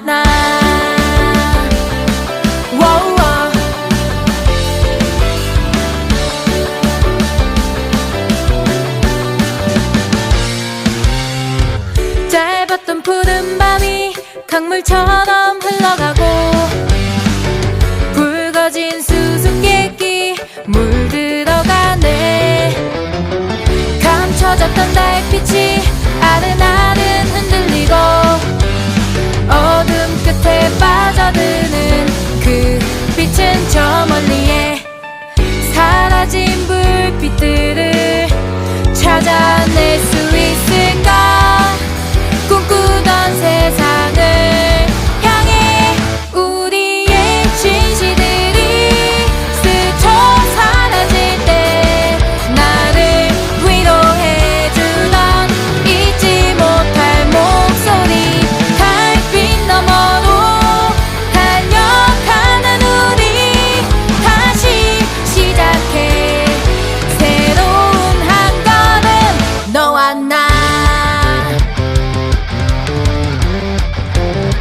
나. 짧았던 푸른 밤이 강물처럼 흘러가고 lá.